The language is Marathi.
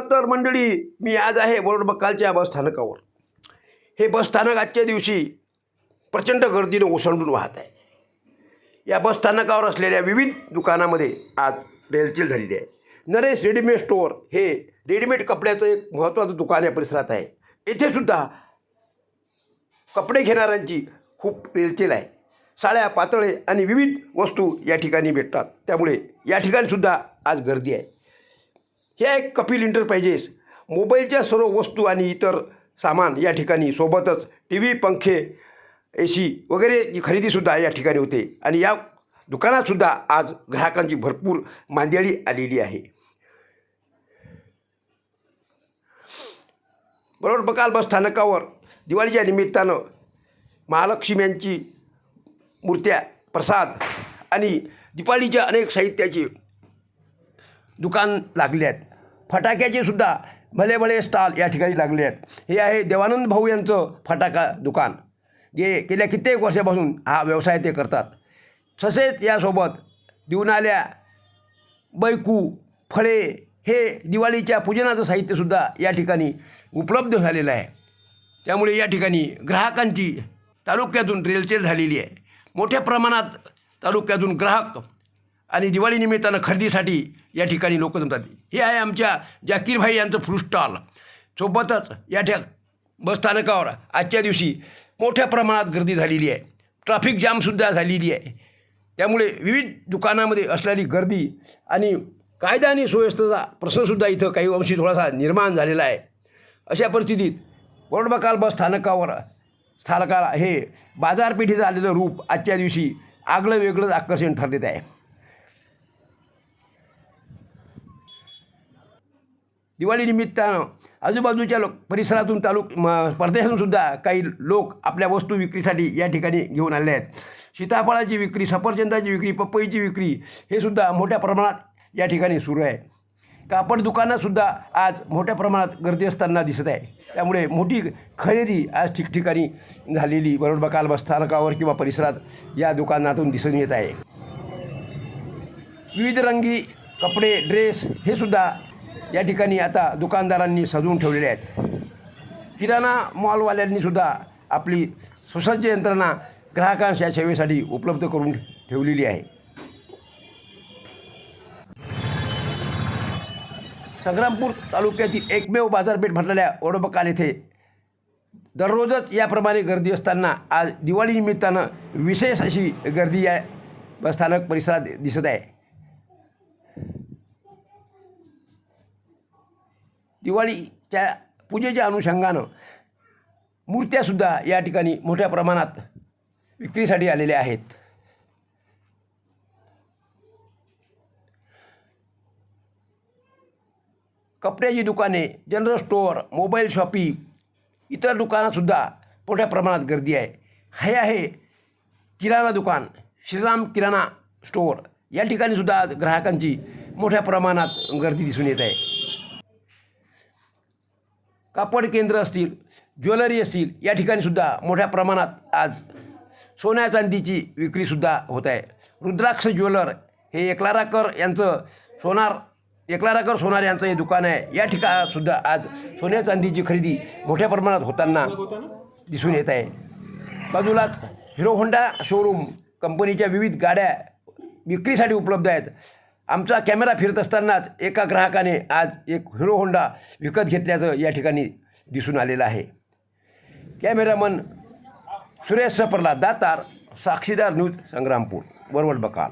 तर मंडळी मी आज आहे बोर्ड बक्कालच्या बस स्थानकावर. हे बस स्थानक आजच्या दिवशी प्रचंड गर्दीनं ओसंडून वाहत आहे. या बस स्थानकावर असलेल्या विविध दुकानामध्ये आज रेलचेल झालेली आहे. नरेश रेडीमेड स्टोअर हे रेडीमेड कपड्याचं एक महत्त्वाचं दुकान या परिसरात आहे. येथे सुद्धा कपडे घेणाऱ्यांची खूप रेलचेल आहे. साड्या पातळे आणि विविध वस्तू या ठिकाणी भेटतात. त्यामुळे या ठिकाणी सुद्धा आज गर्दी आहे. हे आहे कपिल इंटरप्राइजेस मोबाईलच्या सर्व वस्तू आणि इतर सामान या ठिकाणी सोबतच टी व्ही पंखे ए सी वगैरेची खरेदीसुद्धा या ठिकाणी होते. आणि या दुकानातसुद्धा आज ग्राहकांची भरपूर मांदियाळी आलेली आहे. बरोबर बकाल बस स्थानकावर दिवाळीच्या निमित्तानं महालक्ष्मी यांची मूर्त्या प्रसाद आणि दिपाळीच्या अनेक साहित्याची दुकान लागले आहेत. फटाक्याचे सुद्धा भले भले स्टॉल या ठिकाणी लागले आहेत. हे आहे देवानंद भाऊ यांचं फटाका दुकान. जे गेल्या कित्येक वर्षापासून हा व्यवसाय ते करतात. तसेच यासोबत दिवनाल्या बैकू फळे हे दिवाळीच्या पूजनाचं साहित्यसुद्धा या ठिकाणी उपलब्ध झालेलं आहे. त्यामुळे या ठिकाणी ग्राहकांची तालुक्यातून रेलचेल झालेली आहे. मोठ्या प्रमाणात तालुक्यातून ग्राहक आणि दिवाळीनिमित्तानं खरेदीसाठी या ठिकाणी लोक जमतात. हे आहे आमच्या जाकीरभाई यांचं फूड स्टॉल सोबतच या ठिक बसस्थानकावर आजच्या दिवशी मोठ्या प्रमाणात गर्दी झालेली आहे. ट्रॅफिक जामसुद्धा झालेली आहे. त्यामुळे विविध दुकानामध्ये असलेली गर्दी आणि कायदा आणि सुव्यवस्थेचा प्रश्नसुद्धा इथं काही अंशी थोडासा निर्माण झालेला आहे. अशा परिस्थितीत बोर्डबकाल बस स्थानकावर स्थानकाला हे बाजारपेठेचं आलेलं रूप आजच्या दिवशी आगळं वेगळंच आकर्षण ठरलेत आहे. दिवाळीनिमित्तानं आजूबाजूच्या लोक परिसरातून तालुक म परदेशातून काही लोक आपल्या वस्तू विक्रीसाठी या ठिकाणी घेऊन आले आहेत. सीताफळाची विक्री सफरचंदाची विक्री पपईची विक्री हे सुद्धा मोठ्या प्रमाणात या ठिकाणी सुरू आहे. कापड दुकानातसुद्धा आज मोठ्या प्रमाणात गर्दी असताना दिसत आहे. त्यामुळे मोठी खरेदी आज ठिकठिकाणी झालेली बरोबर काल बसस्थानकावर किंवा परिसरात या दुकानातून दिसून येत आहे. विविध रंगी कपडे ड्रेस हे सुद्धा या ठिकाणी आता दुकानदारांनी सजवून ठेवलेले आहेत. किराणा मॉलवाल्यांनी सुद्धा आपली सुसज्ज यंत्रणा ग्राहकांच्या सेवेसाठी उपलब्ध करून ठेवलेली आहे. संग्रामपूर तालुक्यातील एकमेव बाजारपेठ भरलेल्या ओडबकाल येथे दररोजच याप्रमाणे गर्दी असताना आज दिवाळीनिमित्तानं विशेष अशी गर्दी या स्थानक परिसरात दिसत आहे. दिवाळीच्या पूजेच्या अनुषंगानं मूर्त्यासुद्धा या ठिकाणी मोठ्या प्रमाणात विक्रीसाठी आलेल्या आहेत. कपड्याची दुकाने जनरल स्टोअर मोबाईल शॉपिंग इतर दुकानातसुद्धा मोठ्या प्रमाणात गर्दी आहे. हे आहे किराणा दुकान श्रीराम किराणा स्टोअर. या ठिकाणीसुद्धा आज ग्राहकांची मोठ्या प्रमाणात गर्दी दिसून येत आहे. कापड केंद्र असतील ज्वेलरी असतील या ठिकाणीसुद्धा मोठ्या प्रमाणात आज सोन्या चांदीची विक्रीसुद्धा होत आहे. रुद्राक्ष ज्वेलर हे एकलाराकर यांचं सोनार एकलाराकर सोनार यांचं हे दुकान आहे. या ठिकाणसुद्धा आज सोन्या चांदीची खरेदी मोठ्या प्रमाणात होताना दिसून येत आहे. बाजूलाच हिरो होंडा शोरूम कंपनीच्या विविध गाड्या विक्रीसाठी उपलब्ध आहेत. आमचा कॅमेरा फिरत असतानाच एका ग्राहकाने आज एक हिरो होंडा विकत घेतल्याचं या ठिकाणी दिसून आलेलं आहे. कॅमेरामन सुरेश सपरला दातार साक्षीदार न्यूज संग्रामपूर वरवड बकाल.